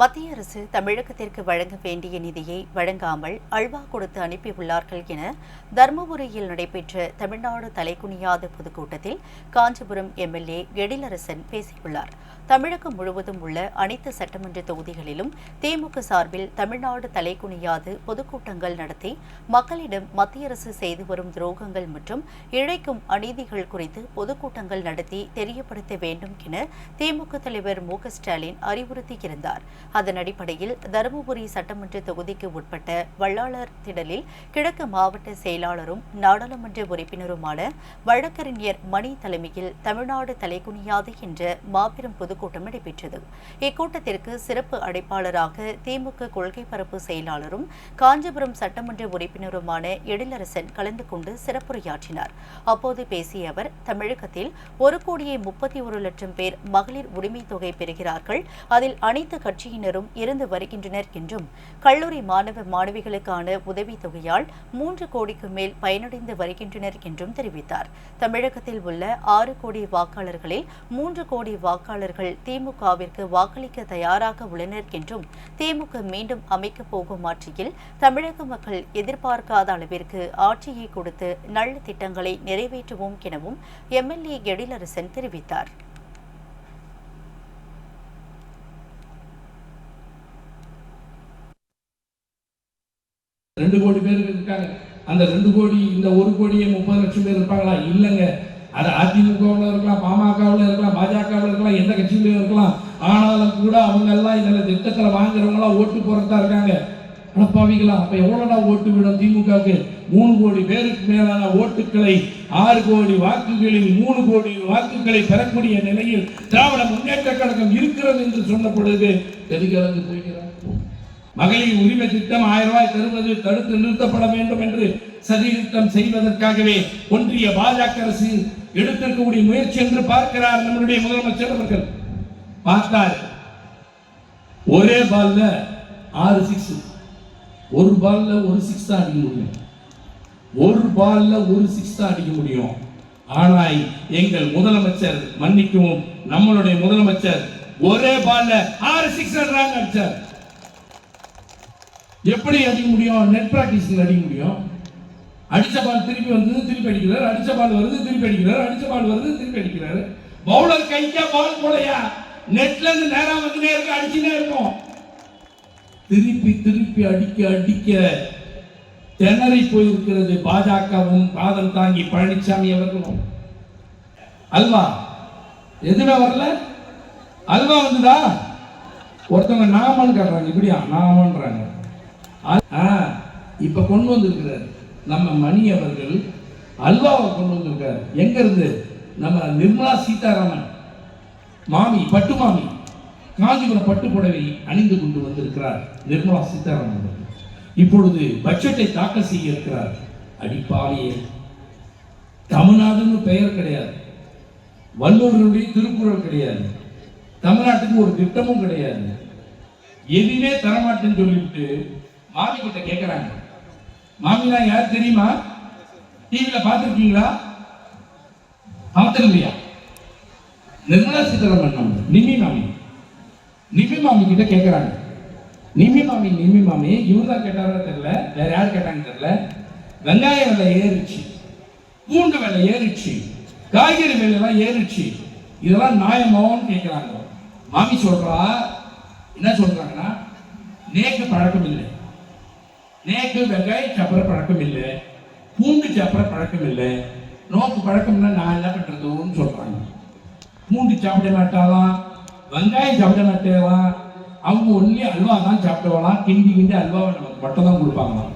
மத்திய அரசு தமிழகத்திற்கு வழங்க வேண்டிய நிதியை வழங்காமல் அல்வா கொடுத்து அனுப்பியுள்ளார்கள் என தருமபுரியில் நடைபெற்ற தமிழ்நாடு தலைகுனியாத பொதுக்கூட்டத்தில் காஞ்சிபுரம் எம்எல்ஏ எழிலரசன் பேசியுள்ளார். தமிழகம் முழுவதும் உள்ள அனைத்து சட்டமன்ற தொகுதிகளிலும் திமுக சார்பில் தமிழ்நாடு தலைகுனியாது பொதுக்கூட்டங்கள் நடத்தி மக்களிடம் மத்திய அரசு செய்து வரும் துரோகங்கள் மற்றும் இழைக்கும் அநீதிகள் குறித்து பொதுக்கூட்டங்கள் நடத்தி தெரியப்படுத்த வேண்டும் என திமுக தலைவர் மு ஸ்டாலின் அறிவுறுத்தியிருந்தார். அதன் அடிப்படையில் தருமபுரி சட்டமன்ற தொகுதிக்கு உட்பட்ட வள்ளாளர் திடலில் கிழக்கு மாவட்ட செயலாளரும் நாடாளுமன்ற உறுப்பினருமான வழக்கறிஞர் மணி தலைமையில் தமிழ்நாடு தலைகுனியாது என்ற மாபெரும் பொதுக்கூட்டம் நடைபெற்றது. இக்கூட்டத்திற்கு சிறப்பு அடைப்பாளராக திமுக கொள்கை பரப்பு செயலாளரும் காஞ்சிபுரம் சட்டமன்ற உறுப்பினருமான எழிலரசன் கலந்து கொண்டு சிறப்புரையாற்றினார். அப்போது பேசிய அவர் தமிழகத்தில் ஒரு கோடியே முப்பத்தி ஒரு லட்சம் பேர் மகளிர் உரிமைத் தொகை பெறுகிறார்கள். அதில் அனைத்து கட்சியினரும் இருந்து வருகின்றனர் என்றும் கல்லூரி மாணவ மாணவிகளுக்கான உதவித் தொகையால் மூன்று கோடிக்கு மேல் பயனடைந்து வருகின்றனர் என்றும் தெரிவித்தார். தமிழகத்தில் உள்ள ஆறு கோடி வாக்காளர்களில் மூன்று கோடி வாக்காளர்கள் திமுகவிற்கு வாக்களிக்க தயாராக உள்ளனர் என்றும் திமுக மீண்டும் அமைக்கப் போகும் ஆட்சியில் தமிழக மக்கள் எதிர்பார்க்காத அளவிற்கு ஆட்சியை கொடுத்து நல்ல திட்டங்களை நிறைவேற்றுவோம் எனவும் எம்எல்ஏ எழிலரசன் தெரிவித்தார். ரெண்டு கோடி பேர் இருக்காங்க. அந்த ரெண்டு கோடி இந்த ஒரு கோடியே முப்பது லட்சம் பேர் இருப்பாங்களா? இல்லைங்க. அது அதிமுகவில் இருக்கலாம் பாமகவில் இருக்கலாம் பாஜகவில் இருக்கலாம் எந்த கட்சியிலையும் இருக்கலாம். ஆனாலும் கூட அவங்க எல்லாம் இதில் திட்டத்தில் வாங்குறவங்களாம் ஓட்டு போகிறதா இருக்காங்க. அடப்பாவிகளா அப்போ எவ்வளோடா ஓட்டு விடும் திமுகவுக்கு? மூணு கோடி பேருக்கு மேலான ஓட்டுக்களை ஆறு கோடி வாக்குகளில் மூணு கோடி வாக்குகளை பெறக்கூடிய நிலையில் திராவிட முன்னேற்ற கழகம் இருக்கிறது என்று சொன்ன பொழுது எதுக்கு போகிறார் மகளிர் உரிமை திட்டம் ஆயிரம் ரூபாய் தருவது தடுத்து நிறுத்தப்பட வேண்டும் என்று சதித்திட்டம் செய்வதற்காகவே ஒன்றிய பாஜக அரசு எடுத்திருக்கக்கூடிய முயற்சி என்று பார்க்கிறார் நம்முடைய முதலமைச்சர் அவர்கள். பார்த்தார். ஒரே பால்ல ஆறு சிக்ஸ் ஒரு பால்ல ஒரு சிக்ஸ் தான் அடிக்க முடியும். ஒரு பால்ல ஒரு சிக்ஸ் தான் அடிக்க முடியும். ஆனால் எங்கள் முதலமைச்சர் மன்னிக்கவும் நம்மளுடைய முதலமைச்சர் ஒரே பால்ல ஆறு சிக்ஸ் அடிச்சார் எப்படி அடிக்க முடியும்? நெட் பிராக்டிஸ்ல அடிக்க முடியும். அடித்த பால் திருப்பி வந்தது திருப்பி அடிக்கிறார். அடித்த பால் வருது திருப்பி அடிக்கிறார். அடித்த பால் வருது திருப்பி அடிக்கிறாரு. பவுலர் கைக்கா பால் போலையா? நெட்ல இருந்து நேரம் வந்துனே இருக்கு அடிச்சுனே இருக்கும். திருப்பி திருப்பி அடிக்க அடிக்க திணறி போயிருக்கிறது பாஜகவும் பாதம் தாங்கி பழனிசாமி அவர்களும். அல்வா எதுவுமே வரல? அல்வா வந்துதா? ஒருத்தவங்க நாமன்னு கேட்றாங்க இப்படியா? நாமன்றாங்க. இப்போ கொண்டு வந்திருக்கிறார். நம்ம மணி அவர்கள் அல்வாவை கொண்டு வந்திருக்கார். எங்கேருந்து நம்ம நிர்மலா சீதாராமன். மாமி பட்டு மாமி காஞ்சிபுரம் பட்டு புடவை அணிந்து கொண்டு வந்திருக்கிறார் நிர்மலா சீதாராமன் அவர்கள். இப்பொழுது பட்ஜெட்டை தாக்கல் செய்ய இருக்கிறார். அடிப்பாளையே தமிழ்நாடுன்னு பெயர் கிடையாது. வல்லூர்களுடைய திருக்குறள் கிடையாது. தமிழ்நாட்டுக்கு ஒரு திட்டமும் கிடையாது. எதுவுமே தரமாட்டேன்னு சொல்லிவிட்டு மாமி கிட்ட கேட்கிறாங்க மாமினா யார் தெரியுமா? டிவியில பார்த்துருக்கீங்களா? பார்த்தலையா நிர்மலா சீதாராமன் நம்ம நிமி மாமி. நிமி மாமி கிட்ட கேட்கிறாங்க நிம்மி மாமி நிமி மாமி இவர் தான் கேட்டாரோ தெரியல? வேற யார் கேட்டாங்கன்னு தெரியல? வெங்காய விலை ஏறிச்சு பூண்டு விலை ஏறிச்சு காய்கறி விலையெல்லாம் ஏறிச்சு இதெல்லாம் நியாயமாவும் கேட்கிறாங்க மாமி சொல்றா என்ன சொல்றாங்கன்னா நேக்கு பழக்கம் இல்லை. நேற்று வெங்காயம் சாப்பிட்ற பழக்கம் இல்லை. பூண்டு சாப்பிட்ற பழக்கம் இல்லை. நோக்கு பழக்கம்னா நான் என்ன பண்ணுறதுன்னு சொல்கிறாங்க பூண்டு சாப்பிட மாட்டாலாம் வெங்காயம் சாப்பிட மாட்டேலாம் அவங்க ஒன்லி அல்வா தான் சாப்பிடுவாங்களாம் கிண்டி கிண்டி அல்வாவை நமக்கு மட்டும் தான் கொடுப்பாங்களாம்.